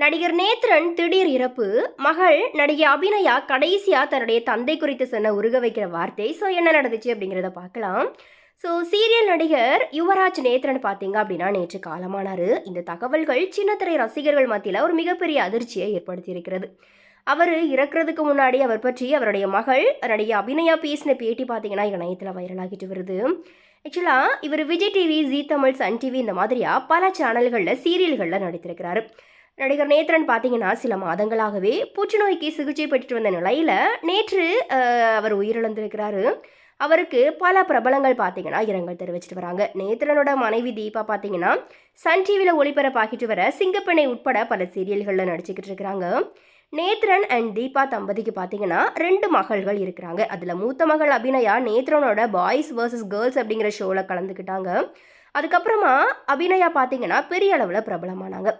நடிகர் நேத்ரன் திடீர் இறப்பு. மகள் நடிகை அபிநயா கடைசியாக தன்னுடைய தந்தை குறித்து சொன்ன உருக வைக்கிற வார்த்தை. ஸோ என்ன நடந்துச்சு அப்படிங்கிறத பார்க்கலாம். ஸோ சீரியல் நடிகர் யுவராஜ் நேத்ரன் பார்த்தீங்க அப்படின்னா நேற்று காலமானார். இந்த தகவல்கள் சின்னத்திரை ரசிகர்கள் மத்தியில் ஒரு மிகப்பெரிய அதிர்ச்சியை ஏற்படுத்தியிருக்கிறது. அவர் இறக்குறதுக்கு முன்னாடி அவர் பற்றி அவருடைய மகள் நடிகை அபிநயா பேசின பேட்டி பார்த்தீங்கன்னா இணையத்தில் வைரலாகிட்டு வருது. ஆக்சுவலாக இவர் Vijay TV Zee Tamil Sun TV இந்த மாதிரியாக பல சேனல்களில் சீரியல்களில் நடித்திருக்கிறாரு. நடிகர் நேத்ரன் பார்த்தீங்கன்னா சில மாதங்களாகவே புற்றுநோய்க்கு சிகிச்சை பெற்றுட்டு வந்த நிலையில் நேற்று அவர் உயிரிழந்திருக்கிறாரு. அவருக்கு பல பிரபலங்கள் பார்த்தீங்கன்னா இரங்கல் தெரிவிச்சிட்டு வராங்க. நேத்ரனோட மனைவி தீபா பார்த்தீங்கன்னா சன் டிவியில் ஒளிபரப்பாகிட்டு வர சிங்கப்பெண்ணை உட்பட பல சீரியல்களில் நடிச்சுக்கிட்டு இருக்கிறாங்க. நேத்ரன் அண்ட் தீபா தம்பதிக்கு பார்த்தீங்கன்னா ரெண்டு மகள்கள் இருக்கிறாங்க. அதில் மூத்த மகள் அபிநயா நேத்ரனோட பாய்ஸ் வர்சஸ் கேர்ள்ஸ் அப்படிங்கிற ஷோவில் கலந்துக்கிட்டாங்க. அதுக்கப்புறமா அபிநயா பார்த்தீங்கன்னா பெரிய அளவில் பிரபலமானாங்க.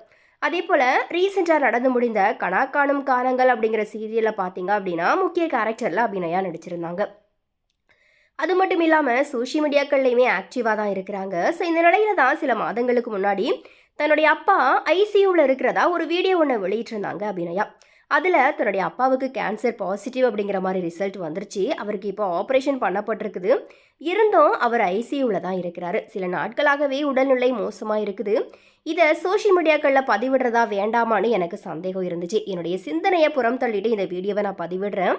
அதே போல் ரீசெண்டாக நடந்து முடிந்த கனா காணும் காலங்கள் அப்படிங்கிற சீரியலில் பார்த்தீங்க அப்படின்னா முக்கிய கேரக்டரில் அபிநயா நடிச்சிருந்தாங்க. அது மட்டும் இல்லாமல் சோஷியல் மீடியாக்கள்லையுமே ஆக்டிவாக தான் இருக்கிறாங்க. ஸோ இந்த நிலையில தான் சில மாதங்களுக்கு முன்னாடி தன்னுடைய அப்பா ஐசியூவில் இருக்கிறதா ஒரு வீடியோ ஒன்று வெளியிட்டிருந்தாங்க அபிநயா. அதில் தன்னுடைய அப்பாவுக்கு கேன்சர் பாசிட்டிவ் அப்படிங்கிற மாதிரி ரிசல்ட் வந்துருச்சு. அவருக்கு இப்போ ஆப்ரேஷன் பண்ணப்பட்டிருக்குது. இருந்தும் அவர் ஐசியூவில் தான் இருக்கிறாரு. சில நாட்களாகவே உடல்நிலை மோசமாக இருக்குது. இதை சோஷியல் மீடியாக்களில் பதிவிடுறதா வேண்டாமான்னு எனக்கு சந்தேகம் இருந்துச்சு. என்னுடைய சிந்தனையை புறம் தள்ளிட்டு இந்த வீடியோவை நான் பதிவிடுறேன்.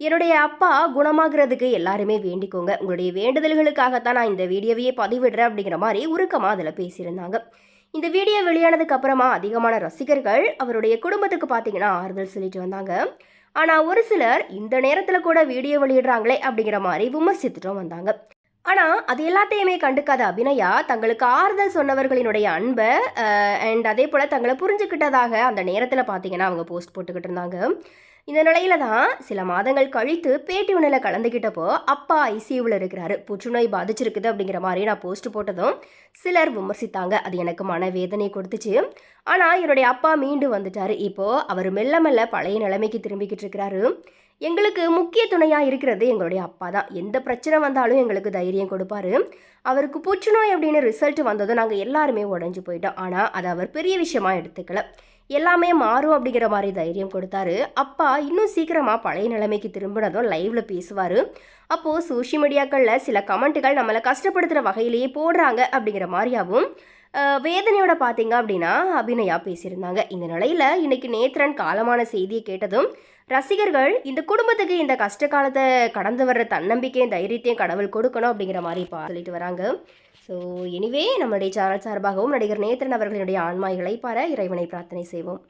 என்னுடைய அப்பா குணமாகிறதுக்கு எல்லாருமே வேண்டிக்கோங்க. உங்களுடைய வேண்டுதல்களுக்காகத்தான் நான் இந்த வீடியோவையே பதிவிடுறேன் அப்படிங்கிற மாதிரி உருக்கமாக அதில் பேசியிருந்தாங்க. இந்த வீடியோ வெளியானதுக்கு அப்புறமா அதிகமான ரசிகர்கள் அவருடைய குடும்பத்துக்கு பார்த்தீங்கன்னா ஆறுதல் சொல்லிட்டு வந்தாங்க. ஆனால் ஒரு சிலர் இந்த நேரத்தில் கூட வீடியோ வெளியிடுறாங்களே அப்படிங்கிற மாதிரி விமர்சித்துட்டும் வந்தாங்க. ஆனால் அது எல்லாத்தையுமே கண்டுக்காத அபிநயா தங்களுக்கு ஆறுதல் சொன்னவர்களினுடைய அன்பை அண்ட் அதே போல் தங்களை புரிஞ்சுக்கிட்டதாக அந்த நேரத்தில் பார்த்தீங்கன்னா அவங்க போஸ்ட் போட்டுக்கிட்டு இருந்தாங்க. இந்த நிலையில தான் சில மாதங்கள் கழித்து பேட்டி ஒன்றில் கலந்துக்கிட்டப்போ அப்பா ஐசியூவில் இருக்கிறாரு. புற்றுநோய் பாதிச்சிருக்குது அப்படிங்கிற மாதிரி நான் போஸ்ட் போட்டதும் சிலர் விமர்சித்தாங்க. அது எனக்கு மனவேதனை கொடுத்துச்சு. ஆனால் என்னுடைய அப்பா மீண்டு வந்துட்டாரு. இப்போது அவர் மெல்ல மெல்ல பழைய நிலைமைக்கு திரும்பிக்கிட்டு இருக்கிறாரு. எங்களுக்கு முக்கிய துணையாக இருக்கிறது எங்களுடைய அப்பா தான். எந்த பிரச்சனை வந்தாலும் எங்களுக்கு தைரியம் கொடுப்பாரு. அவருக்கு புற்றுநோய் அப்படின்னு ரிசல்ட் வந்ததும் நாங்கள் எல்லாருமே உடஞ்சி போயிட்டோம். ஆனால் அதை அவர் பெரிய விஷயமா எடுத்துக்கல. எல்லாமே மாறும் அப்படிங்கிற மாதிரி தைரியம் கொடுத்தாரு. அப்பா இன்னும் சீக்கிரமாக பழைய நிலைமைக்கு திரும்பினதும் லைவ்ல பேசுவார். அப்போது சோஷியல் மீடியாக்களில் சில கமெண்ட்டுகள் நம்மளை கஷ்டப்படுத்துகிற வகையிலேயே போடுறாங்க அப்படிங்கிற மாதிரியாகவும் வேதனையோட பார்த்தீங்க அப்படின்னா அபிநயா பேசியிருந்தாங்க. இந்த நிலையில் இன்னைக்கு நேத்ரன் காலமான செய்தியை கேட்டதும் ரசிகர்கள் இந்த குடும்பத்துக்கு இந்த கஷ்ட காலத்தை கடந்து வர்ற தன்னம்பிக்கையும் தைரியத்தையும் கடவுள் கொடுக்கணும் அப்படிங்கிற மாதிரி பா சொல்லிட்டு வராங்க. ஸோ எனிவே நம்மளுடைய சேனல் சார்பாகவும் நடிகர் நேத்ரன் அவர்களினுடைய ஆன்மாய்களை பார இறைவனை பிரார்த்தனை செய்வோம்.